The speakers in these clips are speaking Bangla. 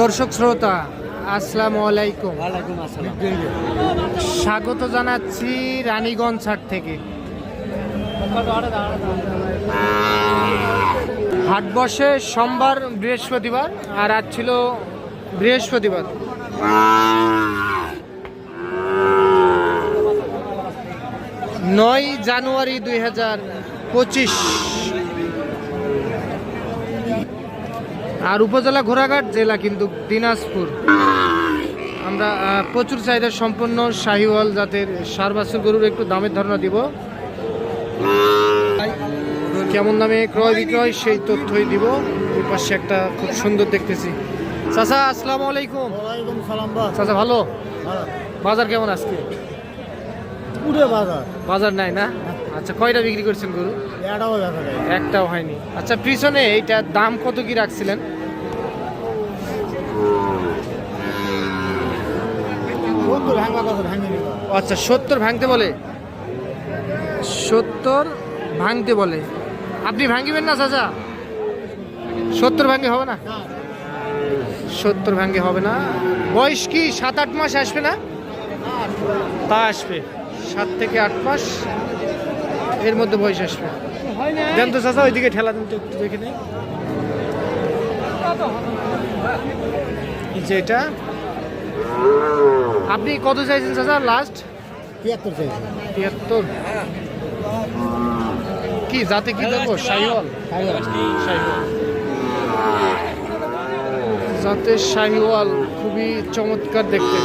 দর্শক শ্রোতা আসসালামু আলাইকুম। স্বাগত জানাচ্ছি রানীগঞ্জ হাট থেকে। হাট বসে সোমবার বৃহস্পতিবার আর আজ ছিল বৃহস্পতিবার। নয় জানুয়ারি দুই হাজার পঁচিশ। আর উপজেলা ঘোড়াঘাট জেলা কিন্তু দিনাজপুর। আমরা প্রচুর চাহিদা সম্পন্ন শাহিওয়াল জাতের সার বাছুর গরুর একটু দামের ধারণা দিব। কেমন দামে ক্রয় বিক্রয় সেই তথ্যই দিব। ওই পাশে একটা খুব সুন্দর দেখতেছি। চাচা আসসালামু আলাইকুম। চাচা ভালো? বাজার কেমন আজকে? পুরে বাজার। বাজার নাই না? আচ্ছা কয়টা বিক্রি করছেন গরু? একটাও হয়নি। আচ্ছা পিছনে এইটার দাম কত কি রাখছিলেন? আচ্ছা সত্তর ভাঙতে বলে? সত্তর ভাঙতে বলে। আপনি ভাঙিবেন না চাচা? সত্তর ভাঙে হবে না? সত্তর ভাঙে হবে না। বয়স কি সাত আট মাস আসবে না? তা আসবে। সাত থেকে আট মাস এর মধ্যে বয়স আসবে। দেন তো চাচা ওইদিকে ঠেলা দিন তো একটু দেখে নেই। এই যে এটা। আপনি কত চাইছেন চাচা লাস্ট তিয়াত্তর চাইছে। তিয়াত্তর? কি যাতে কি শাহিওয়াল? শাহিওয়াল। যাতে শাহিওয়াল খুবই চমৎকার দেখতে।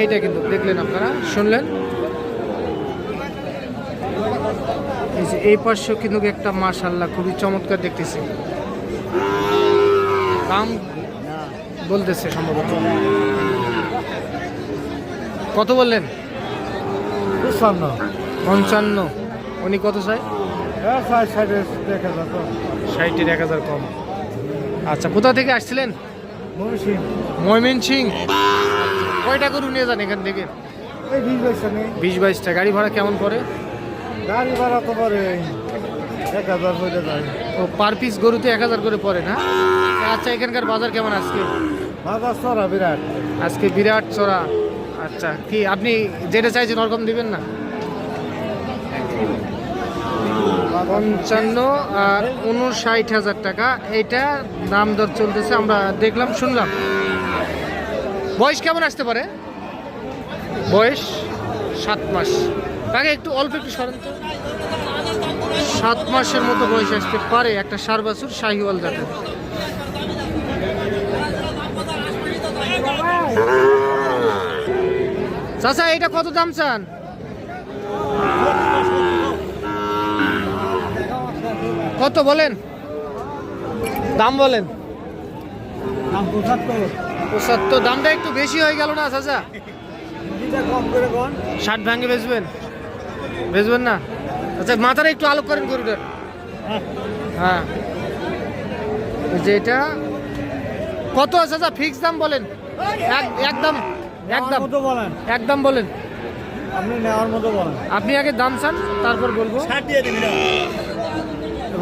এইটা কিন্তু দেখলেন আপনারা শুনলেন? এই যে এই পাশেও কিন্তু একটা মাশাল্লাহ খুবই চমৎকার দেখতেছি। দাম বলতেছে সম্ভবত। কত বললেন? বুঝলাম পঞ্চান্ন। উনি কত চাই যাতো ষাটের এক হাজার কম। আচ্ছা কোথা থেকে আসছিলেন? ময়মেন সিং কয়টা গরু নিয়ে যান এখান থেকে? বিশ বাইশটা গাড়ি ভাড়া কেমন পড়ে? গাড়ি ভাড়া তো পরে। এক হাজার যায়। ও পার পিস গরুতে এক হাজার করে পড়ে না? আচ্ছা এখানকার বাজার কেমন আজকে? বাজার চড়া বিরাট। আজকে বিরাট চড়া। আচ্ছা কি আপনি যেটা চাইছেন ওরকম দিবেন না? পঞ্চান্ন আর উনষাট হাজার টাকা। এইটা দাম দর চলতেছে আমরা দেখলাম শুনলাম। বয়স কেমন আসতে পারে? বয়স সাত মাস। আগে একটু অল্প একটু সরেন তো। সাত মাসের মতো বয়স আসতে পারে একটা সার বাছুর শাহিওয়াল জাতের। চাচা এটা কত দাম চান? কত বলেন? দাম বলেন। পঁচাত্তর। দামটা একটু বেশি হয়ে গেল না চাচা? ষাট ভাঙে বেচবেন? বেচবেন না? আচ্ছা মাথাটা একটু আলোক করেন গরুটার। হ্যাঁ। এই যে এটা কত আছে? চাচা ফিক্স দাম বলেন। এক একদম একদম বলেন। একদম বলেন। আপনি নেওয়ার মতো বলেন। আপনি আগে দাম চান তারপর বলব।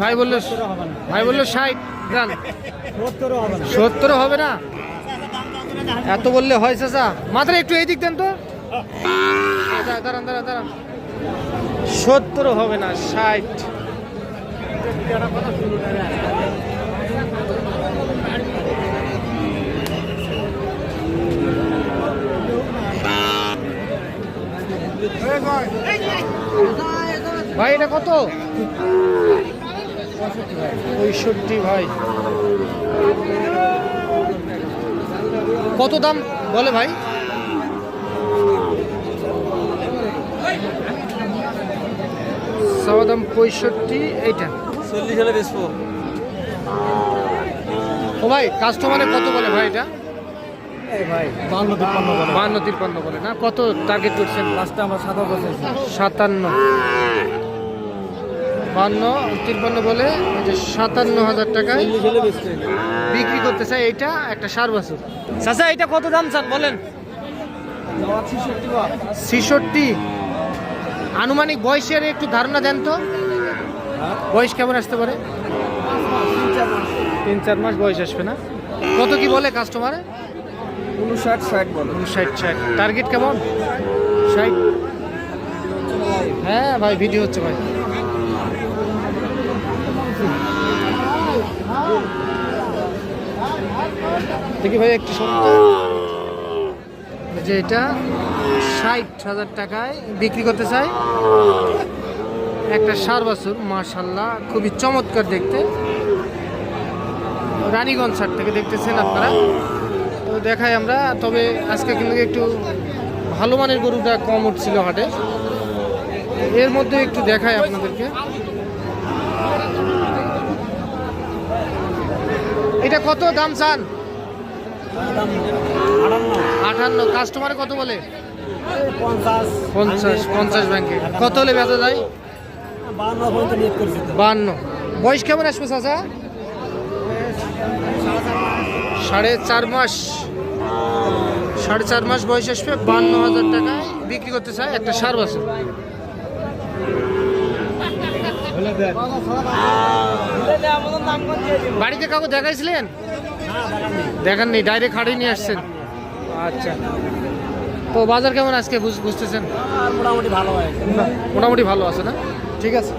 ভাই বলল ভাই বলল ষাট দাম সত্তরও হবে না। সত্তর হবে না? এত বললে হয় চাচা। মাথায় একটু এই দিক দেন তো। আচ্ছা, দাঁড়ান দাঁড়ান দাঁড়ান। সত্তর হবে না ষাট। ভাই এটা কত? পঁয়ষট্টি ভাই। কত দাম? বলে ভাই। চাওয়া দাম পঁয়ষট্টি এইটা। চল্লিশ হলে ও ভাই কাস্টমারে কত বলে ভাই এটা? ভাই বান্ন তিপ্পান্ন বলে। বান্ন তিপ্পান্ন বলে না? কত টার্গেট করছেন? লাস্টে আমরা সাতান্ন বান্ন তিপ্পান্ন বলে এই যে সাতান্ন হাজার টাকায় বিক্রি করতে চাই এইটা একটা সার বাছুর। চাচা এটা কত দাম চান? বলেন। ছিষট্টি। আনুমানিক বয়সের একটু ধারণা দেন তো। বয়স কেমন আসতে পারে? তিন চার মাস বয়স আসবে না? কত কি বলে কাস্টমারে উনষাট ষাট বলো। ষাট ষাট। টার্গেট কেমন? ষাট। হ্যাঁ ভাই ভিডিও হচ্ছে ভাই। দেখি ভাই একটু যে এটা, ষাট হাজার টাকায় বিক্রি করতে চাই। একটা সার বাছুর, মাশাল্লাহ, খুবই চমৎকার দেখতে। রানীগঞ্জ সার থেকে দেখতেছেন আপনারা। তো দেখাই আমরা, তবে আজকে কিন্তু একটু ভালো মানের গরুটা কম উঠছিল হাটে। এর মধ্যে একটু দেখাই আপনাদেরকে। এটা কত দাম চান? আটান্ন কাস্টমারে কত বলে? পঞ্চাশ। পঞ্চাশ ব্যাংকে। কত হলে বেচা যায়? বান্ন বয়স কেমন আসবে চাচা? সাড়ে চার মাস। সাড়ে চার মাস বয়স আসবে বান্ন হাজার টাকায় বিক্রি করতে চায় একটা সার বছর বাড়িতে কাউকে দেখাইছিলেন? দেখাননি ডাইরেক্ট হাড়ি নিয়ে আসছেন। আচ্ছা। তো বাজার কেমন আজকে বুঝ- বুঝতেছেন? মোটামুটি ভালো হয় মোটামুটি ভালো আছে না? ঠিক আছে।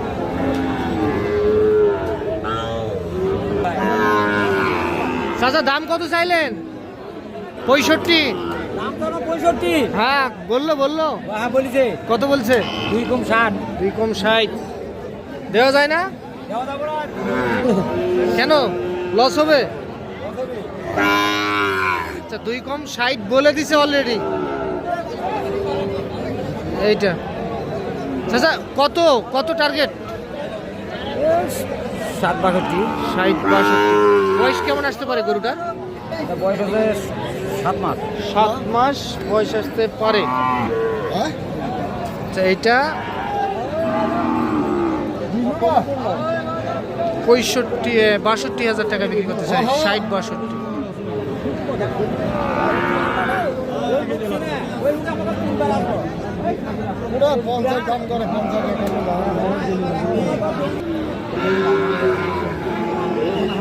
চাচা দাম কত চাইলেন? পঁয়ষট্টি? পঁয়ষট্টি। হ্যাঁ বলল বলল। হ্যাঁ বলিছে। কত বলছে? দুই কম ষাট। দুই কম ষাট। দেওয়া যায় না? কেন? লস হবে। আচ্ছা দুই কম ষাট বলে দিছে অলরেডি এইটা। চাচা কত কত টার্গেট ষাট বাষট্টি। ষাট বাষট্টি। বয়স কেমন আসতে পারে গরুটার বয়স আছে সাত মাস। সাত মাস বয়স আসতে পারে। আচ্ছা এইটা পঁয়ষট্টি বাষট্টি হাজার টাকা বিক্রি করতে চাই। ষাট বাষট্টি।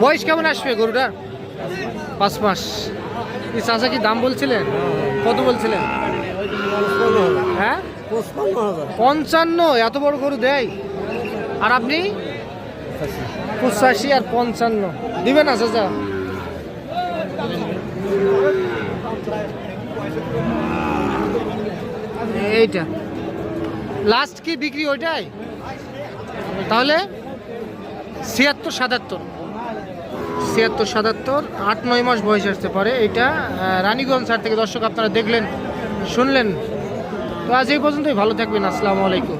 বয়স কেমন আসবে গরুটা পাঁচ মাস। চাচা কি দাম বলছিলেন? কত বলছিলেন? হ্যাঁ? পঞ্চান্ন। এত বড় গরু দেয়। আর আপনি? পঁচাশি আর পঞ্চান্ন। দিবেন না চাচা? এইটা। লাস্ট কি বিক্রি ওইটাই? তাহলে ছিয়াত্তর, সাতাত্তর। ছিয়াত্তর, সাতাত্তর, আট, নয় মাস বয়স আসতে পারে। এটা রানীগঞ্জ হাট থেকে দর্শক আপনারা দেখলেন, শুনলেন। তো আজ এই পর্যন্তই। ভালো থাকবেন। আসসালামু আলাইকুম।